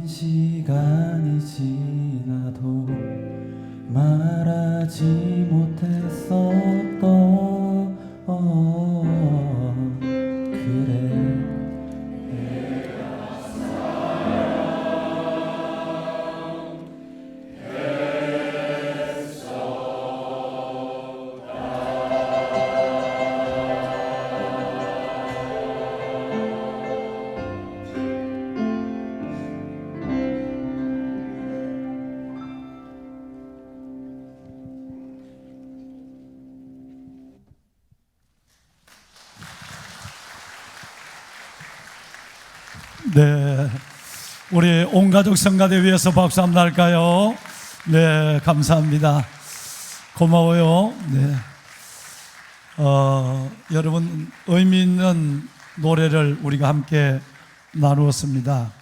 긴 시간이 지나도 말하지 네. 우리 온 가족 성가대 위해서 박수 한번 할까요? 네, 감사합니다. 고마워요. 네. 어, 여러분 의미 있는 노래를 우리가 함께 나누었습니다.